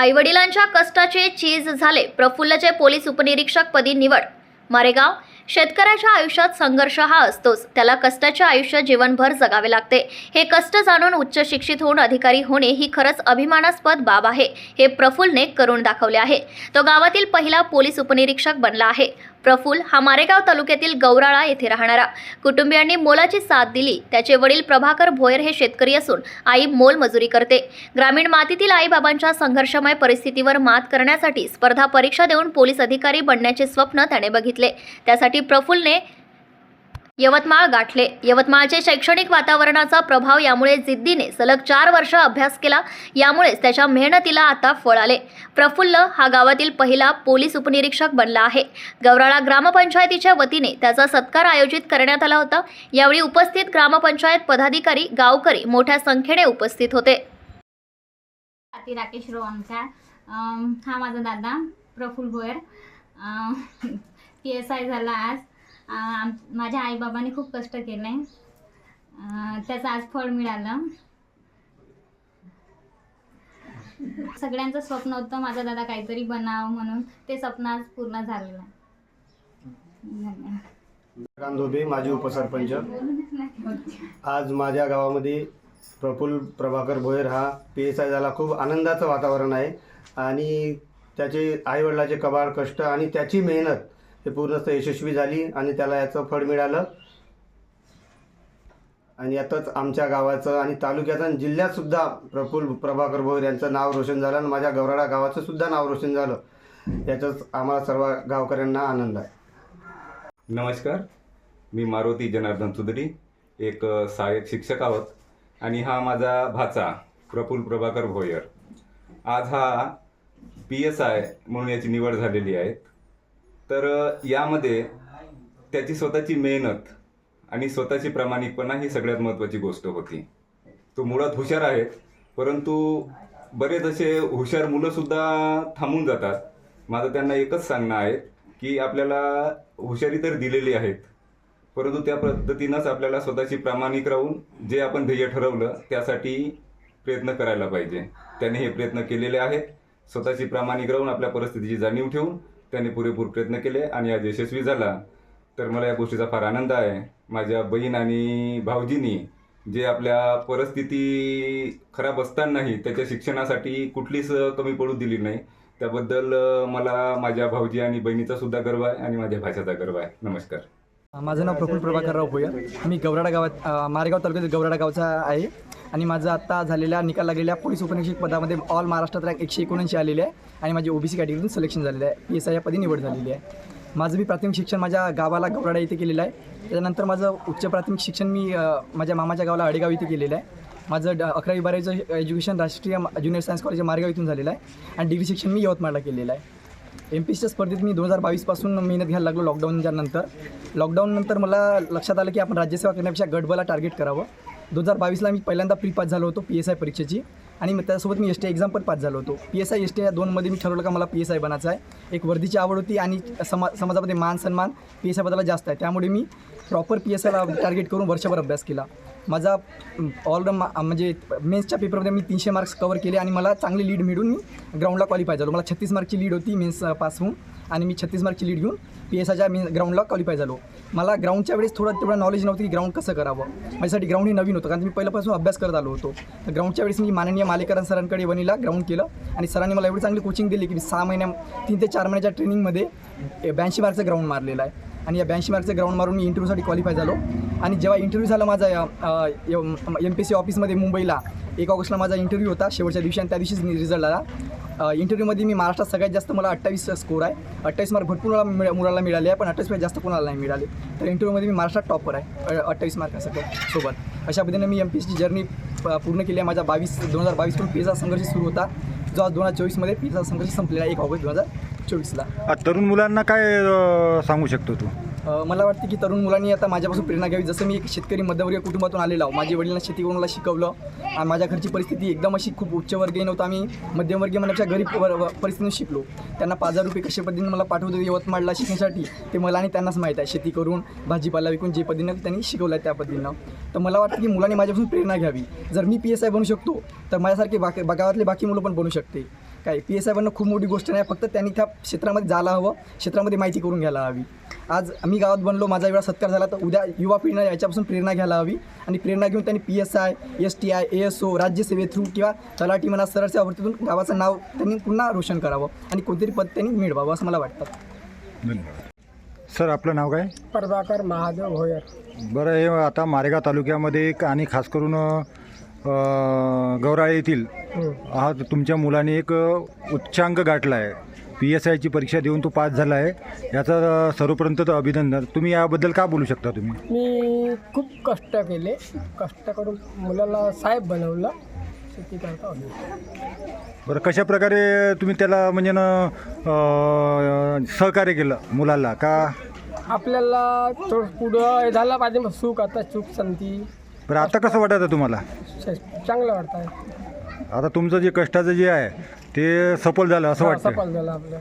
आईवडिलांच्या कष्टाचे चीज झाले. प्रफुल्लचे पोलीस उपनिरीक्षक पदी निवड. मारेगाव शेतकऱ्याच्या आयुष्यात संघर्ष हा असतोच. त्याला कष्टाचे आयुष्य जीवनभर जगावे लागते. हे कष्ट जाणून उच्च शिक्षित होऊन अधिकारी होणे ही खरंच अभिमानास्पद बाब आहे हे प्रफुल्लने करून दाखवले आहे. तो गावातील पहिला पोलीस उपनिरीक्षक बनला आहे. प्रफुल हा मारेगाव तालुक्यातील गौराळा येथे राहणारा. कुटुंबियांनी मोलाची साथ दिली. त्याचे वडील प्रभाकर भोयर हे शेतकरी असून आई मोल मजुरी करते. ग्रामीण मातीतील आईबाबांच्या संघर्षमय परिस्थितीवर मात करण्यासाठी स्पर्धा परीक्षा देऊन पोलीस अधिकारी बनण्याचे स्वप्न त्याने बघितले. त्यासाठी प्रफुल्लने यवतमाळ गाठले. यवतमाळचे शैक्षणिक वातावरणाचा प्रभाव यामुळे जिद्दीने सलग चार वर्ष अभ्यास केला. यामुळेच त्याच्या मेहनतीला आता फळ आले. प्रफुल्ल हा गावातील पहिला पोलीस उपनिरीक्षक बनला आहे. गौराळा ग्रामपंचायतीच्या वतीने त्याचा सत्कार आयोजित करण्यात आला होता. यावेळी उपस्थित ग्रामपंचायत पदाधिकारी गावकरी मोठ्या संख्येने उपस्थित होते. राकेश रोहनकार अम, हा माझा दादा Praful Bhoyar. P S I झाला आज. आम माझ्या आईबाबांनी खूप कष्ट केले. त्याचं आज फळ मिळालं. सगळ्यांचं स्वप्न होतं माझा दादा काहीतरी बनावं म्हणून. ते स्वप्न आज पूर्ण झालेलं आहे. धन्यवाद. माजी उपसरपंच. आज माझ्या गावामध्ये प्रफुल्ल प्रभाकर भोयर हा पी एस आय झाला. खूप आनंदाचं वातावरण आहे. आणि त्याचे आईवडिलाचे कबाड कष्ट आणि त्याची मेहनत हे पूर्णतः यशस्वी झाली आणि त्याला याचं फळ मिळालं. आणि यातच आमच्या गावाचं आणि तालुक्याचं आणि जिल्ह्यातसुद्धा प्रफुल्ल प्रभाकर भोर यांचं नाव रोशन झालं आणि माझ्या गौराडा गावाचं सुद्धा नाव रोशन झालं. याचाच आम्हाला सर्व गावकऱ्यांना आनंद आहे. नमस्कार. मी मारुती जनार्दन चुदडी एक सहाय्यक शिक्षक आहोत. आणि हा माझा भाचा प्रफुल्ल प्रभाकर भोयर आज हा पी एस आय म्हणून याची निवड झालेली आहे. तर यामध्ये त्याची स्वतःची मेहनत आणि स्वतःची प्रामाणिकपणा ही सगळ्यात महत्त्वाची गोष्ट होती. तो मुळात हुशार आहे परंतु बरेच असे हुशार मुलंसुद्धा थांबून जातात. माझं त्यांना एकच सांगणं आहे की आपल्याला हुशारी तर दिलेली आहेत परंतु त्या पद्धतीनंच आपल्याला स्वतःची प्रामाणिक राहून जे आपण ध्येय ठरवलं त्यासाठी प्रयत्न करायला पाहिजे. त्याने हे प्रयत्न केलेले आहेत स्वतःची प्रामाणिक राहून आपल्या परिस्थितीची जाणीव ठेवून त्याने पुरेपूर प्रयत्न केले आणि आज यशस्वी झाला. तर मला या गोष्टीचा फार आनंद आहे. माझ्या बहीण आणि भाऊजींनी जे आपल्या परिस्थिती खराब असतानाही त्याच्या शिक्षणासाठी कुठलीच कमी पडू दिली नाही. त्याबद्दल मला माझ्या भाऊजी आणि बहिणीचा सुद्धा गर्व आहे आणि माझ्या भाच्याचा गर्व आहे. नमस्कार. माझं नाव प्रफुल्ल प्रभाकरराव भोया मी गौराडा गावात मारेगाव तालुक्यातील गौराडा गावचा आहे. आणि माझं आत्ता झालेल्या निकाल लागलेल्या पोलीस उपनिरीक्षक पदामध्ये ऑल महाराष्ट्रात रँक एकशे एकोणऐंशी आलेले आहे. आणि माझी ओबीसी कॅटेगरीतून सिलेक्शन झालेलं आहे. पी एस आय या पदी निवड झालेली आहे. माझं मी प्राथमिक शिक्षण माझ्या गावाला गौराडा इथे केलेलं आहे. त्याच्यानंतर माझं उच्च प्राथमिक शिक्षण मी माझ्या मामाच्या गावाला अडेगाव इथे केलेलं आहे. माझं ड अकरावी बारावीचं एज्युकेशन राष्ट्रीय ज्युनियर सायन्स कॉलेज मार्गाव इथून झालेलं आहे. आणि डिग्री शिक्षण मी यवतमाळला केलेलं आहे. एम पी सीच्या स्पर्धेत मी दोन हजार बावीसपासून मेहनत घ्यायला लागलो लॉकडाऊनच्या नंतर. लॉकडाऊननंतर मला लक्षात आलं की आपण राज्यसेवा करण्यापेक्षा गटबला टार्गेट करावं. दोन हजार बावीसला मी पहिल्यांदा प्री पास झालो होतो पी एस आय परीक्षेची. आणि मग त्यासोबत मी एस टी एक्झाम पण पास झालो होतो. P S I S T या दोनमध्ये मी ठरवलं का मला पी एस आय बनायचं आहे. एक वर्दीची आवड होती आणि समा समाजामध्ये मान सन्मान पी एस आयबद्दल जास्त आहे. त्यामुळे मी प्रॉपर पी एस आयला टार्गेट करून वर्षभर अभ्यास केला. माझा ऑलराऊंड म्हणजे मेन्सच्या पेपरमध्ये मी तीनशे मार्क्स कवर केले आणि मला चांगली लीड मिळून मी ग्राउंडला क्वालिफाय झालो. मला छत्तीस मार्कची लीड होती मेन्स पास होऊन. आणि मी छत्तीस मार्कची लीड घेऊन पी एस आयच्या मी ग्राउंडला क्वालिफाय झालो. मला ग्राउंडच्या वेळेस थोडं तेवढं नॉलेज नव्हतं की ग्राउंड कसं करावं. माझ्यासाठी ग्राउंड हे नवीन होतं कारण मी पहिल्यापासून अभ्यास करत आलो होतो. तर ग्राउंडच्या वेळेस मी माननीय मालेकरां सरांकडे वनीला ग्राउंड केलं आणि सरांनी मला एवढी चांगली कोचिंग दिली की मी सहा महिन्या तीन ते चार महिन्याच्या ट्रेनिंगमध्ये ब्याऐंशी मार्कचं ग्राउंड मारलेलं आहे. आणि या ब्याऐंशी मार्कचं ग्राउंड मारून मी इंटरव्ह्यूसाठी क्वालिफाय झालो. आणि जेव्हा इंटरव्ह्यू झाला माझा एम पी सी ऑफिसमध्ये मुंबईला एक ऑगस्टला माझा इंटरव्ह्यू होता. शेवटच्या दिवशी आणि त्या दिवशीच रिझल्ट आला. इंटरव्ह्यूमध्ये मी महाराष्ट्रात सगळ्यात जास्त मला अठ्ठावीस स्कोर आहे. अठ्ठावीस मार्क भरपूर मला मिळ मुलाला मिळाले आहे पण अठ्ठावीस जास्त कोणाला नाही मिळाले. तर इंटरव्ह्यूमध्ये मी महाराष्ट्रात टॉपर आहे. अठ्ठावीस मार्कासाठी सोबत. अशा पद्धतीने मी एम पी एसची जर्नी पूर्ण केली आहे. माझा बावीस दोन हजार बावीसपासून पीचा संघर्ष सुरू होता. जो आज दोन हजार चोवीसमध्ये पीचा संघर्ष संपलेला आहे एक ऑगस्ट दोन हजार चोवीसला तरुण मुलांना काय सांगू शकतो तू? मला वाटतं की तरुण मुलांनी आता माझ्यापासून प्रेरणा घ्यावी. जसं मी एक शेतकरी मध्यवर्गीय कुटुंबातून आलेलो आहो. माझ्या वडिलांना शेती करून मला शिकवलं. आणि माझ्या घरची परिस्थिती एकदम अशी खूप उच्चवर्गीय नव्हतं. आम्ही मध्यमवर्गीय म्हणण्याच्या गरीब व- परिस्थितीतून शिकलो. त्यांना पाच हजार रुपये कशा पद्धतीने मला पाठवतो यवतमाळला शिकण्यासाठी ते मला आणि त्यांनाच माहीत आहे. शेती करून भाजीपाला विकून जे पद्धतीनं त्यांनी शिकवलं आहे त्या पद्धतीनं. तर मला वाटतं की मुलांनी माझ्यापासून प्रेरणा घ्यावी. जर मी पी एस आय बनू शकतो तर माझ्यासारखे बाकी गावातले बाकी मुलं पण बनू शकते. काय पी एस आय बनणं खूप मोठी गोष्ट नाही फक्त त्यांनी त्या क्षेत्रामध्ये जायला हवं. क्षेत्रामध्ये माहिती करून घ्यायला हवी. आज मी गावात बनलो माझा एवढा सत्कार झाला तर उद्या युवा पिढीनं याच्यापासून प्रेरणा घ्यायला हवी. आणि प्रेरणा घेऊन त्यांनी P S I S T I A S O राज्यसेवे through किंवा तलाठी म्हणा सरच्या वरतीतून गावाचं नाव त्यांनी पुन्हा रोशन करावं आणि कोणतरी पद त्यांनी मिळवावं असं मला वाटतं. धन्यवाद. सर आपलं नाव काय? प्रभाकर महादेव भोयर. बरं हे आता मारेगाव तालुक्यामध्ये एक आणि खास करून गौराळे येथील हा तुमच्या मुलाने एक उच्चांक गाठला आहे पी एस आयची परीक्षा देऊन तो पास झाला आहे. याचं सर्वपर्यंत तर अभिनंदन. तुम्ही याबद्दल का बोलू शकता तुम्ही? मी खूप कष्ट केले. कष्ट करून मुलाला साहेब बनवलं. शेती करता बरं कशा प्रकारे तुम्ही त्याला म्हणजे न अ, सहकार्य केलं मुलाला? का? आपल्याला थोडं पुढं हे झालं पाहिजे मग सुख. आता चूक संती बरं आता कसं वाटतं तुम्हाला? चांगलं वाटत आहे आता तुमचं जे कष्टाचं जे आहे ते सफल झालं असं वाटतं सफल झालं आपलं.